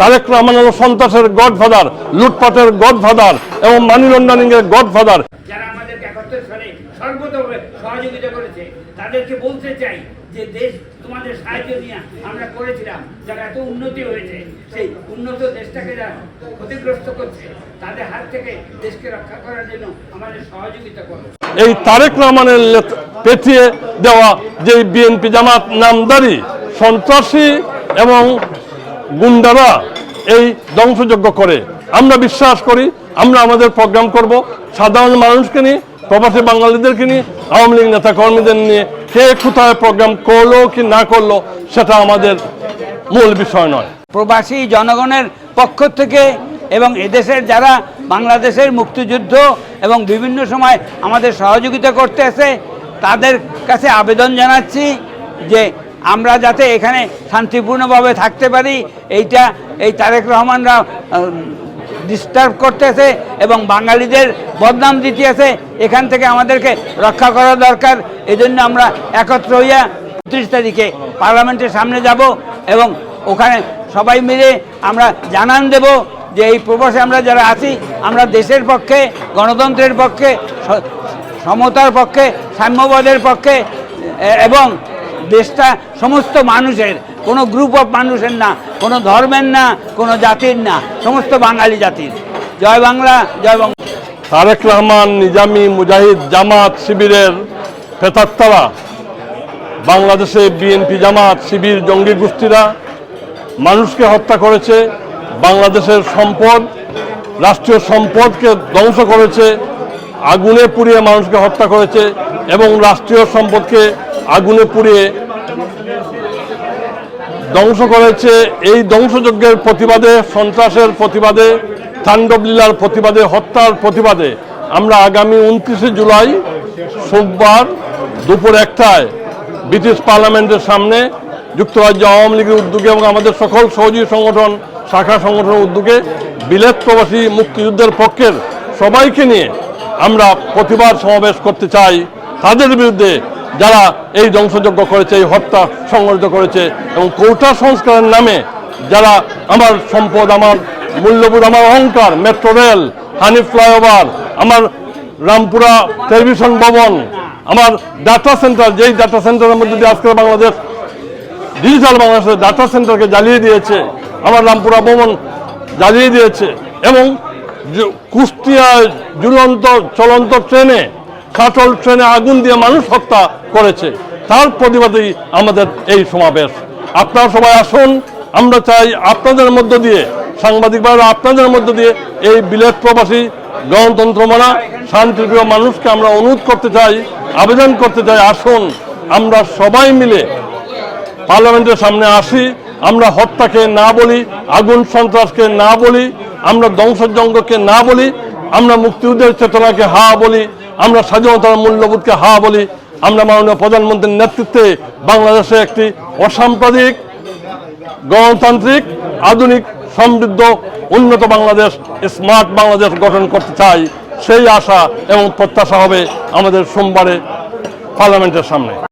তারেক রহমান হলো সন্ত্রাসের গডফাদার লুটপাটের গডফাদার এবং মানি লন্ডারিং এর গডফাদার। যারা আমাদেরকে একাত্তর সালে সর্বতভাবে সহযোগিতা করেছে তাদেরকে বলতে চাই যে দেশ তোমাদের সাহায্য নিয়ে আমরা করেছিলাম যারা এত উন্নতি হয়েছে সেই উন্নত দেশটাকে যারা ক্ষতিগ্রস্ত করছে তাদের হাত থেকে দেশকে রক্ষা করার জন্য আমাদের সহযোগিতা করো। এই তারেক রহমানের পেটিয়ে দেওয়া যে বিএনপি জামাত নামদারি সন্ত্রাসী এবং গুন্ডারা এই ধ্বংসযজ্ঞ করে। আমরা বিশ্বাস করি, আমরা আমাদের প্রোগ্রাম করব। সাধারণ মানুষকে নিয়ে, প্রবাসী বাঙালিদেরকে নিয়ে, আওয়ামী লীগ নেতা কর্মীদের নিয়ে কে কোথায় প্রোগ্রাম করল কি না করল, সেটা আমাদের মূল বিষয় নয়। প্রবাসী জনগণের পক্ষ থেকে এবং এদেশের যারা বাংলাদেশের মুক্তিযুদ্ধ এবং বিভিন্ন সময় আমাদের সহযোগিতা করতে আসে তাদের কাছে আবেদন জানাচ্ছি যে আমরা যাতে এখানে শান্তিপূর্ণভাবে থাকতে পারি, এইটা এই তারেক রহমানরা ডিস্টার্ব করতেছে এবং বাঙালিদের বদনাম দিতে আছে এখান থেকে আমাদেরকে রক্ষা করা দরকার। এজন্য আমরা একত্র হইয়া উনত্রিশ তারিখে পার্লামেন্টের সামনে যাব এবং ওখানে সবাই মিলে আমরা জানান দেব যে এই প্রবাসে আমরা যারা আছি, আমরা দেশের পক্ষে, গণতন্ত্রের পক্ষে সমতার পক্ষে, সাম্যবাদের পক্ষে এবং দেশটা সমস্ত মানুষের, কোনো গ্রুপ অফ মানুষের না, কোনো ধর্মের না, কোনো জাতির না, সমস্ত বাঙালি জাতির। জয় বাংলা জয় বাংলা তারেক রহমান, নিজামী, মুজাহিদ, জামাত, শিবিরের ফেতাত্তারা, বাংলাদেশে বিএনপি জামাত, শিবির, জঙ্গি গোষ্ঠীরা মানুষকে হত্যা করেছে, বাংলাদেশের সম্পদ, রাষ্ট্রীয় সম্পদকে ধ্বংস করেছে আগুনে পুড়িয়ে মানুষকে হত্যা করেছে এবং রাষ্ট্রীয় সম্পদকে আগুনে পুড়িয়ে ধ্বংস করেছে। এই ধ্বংসযজ্ঞের প্রতিবাদে, সন্ত্রাসের প্রতিবাদে, তাণ্ডবলীলার প্রতিবাদে, হত্যার প্রতিবাদে আমরা আগামী উনত্রিশে জুলাই সোমবার দুপুর একটায় ব্রিটিশ পার্লামেন্টের সামনে যুক্তরাজ্য আওয়ামী লীগের উদ্যোগে এবং আমাদের সকল সহযোগী সংগঠন, শাখা সংগঠনের উদ্যোগে বিলেত প্রবাসী মুক্তিযুদ্ধের পক্ষের সবাইকে নিয়ে আমরা প্রতিবাদ সমাবেশ করতে চাই তাদের বিরুদ্ধে যারা এই ধ্বংসযজ্ঞ করেছে, এই হত্যা সংগঠিত করেছে এবং কৌটা সংস্কারের নামে যারা আমার সম্পদ, আমার মূল্যবোধ, আমার অহংকার, মেট্রো রেল, হানি ফ্লাইওভার, আমার রামপুরা টেলিভিশন ভবন, আমার ডাটা সেন্টার যেই ডাটা সেন্টারের মধ্যে দিয়ে আজকে বাংলাদেশ ডিজিটাল বাংলাদেশের ডাটা সেন্টারকে জ্বালিয়ে দিয়েছে, আমার রামপুরা ভবন জ্বালিয়ে দিয়েছে এবং কুষ্টিয়ায় ঝুলন্ত চলন্ত ট্রেনে, কাটল ট্রেনে আগুন দিয়ে মানুষ হত্যা করেছে। তার প্রতিবাদেই আমাদের এই সমাবেশ। আপনারা সবাই আসুন, আমরা চাই আপনাদের মধ্য দিয়ে, সাংবাদিক আপনাদের মধ্য দিয়ে এই বিলেত প্রবাসী গণতন্ত্র মানা শান্তিপ্রিয় মানুষকে আমরা অনুরোধ করতে চাই, আবেদন করতে চাই, আসুন। আমরা সবাই মিলে পার্লামেন্টের সামনে আসি, আমরা হত্যাকে না বলি, আগুন সন্ত্রাসকে না বলি আমরা ধ্বংসযজ্ঞকে না বলি, আমরা মুক্তিযুদ্ধের চেতনাকে হা বলি, আমরা স্বাধীনতার মূল্যবোধকে হা বলি, আমরা মাননীয় প্রধানমন্ত্রীর নেতৃত্বে বাংলাদেশে একটি অসাম্প্রদায়িক, গণতান্ত্রিক, আধুনিক, সমৃদ্ধ, উন্নত বাংলাদেশ, স্মার্ট বাংলাদেশ গঠন করতে চাই। সেই আশা এবং প্রত্যাশা হবে আমাদের সোমবারে পার্লামেন্টের সামনে।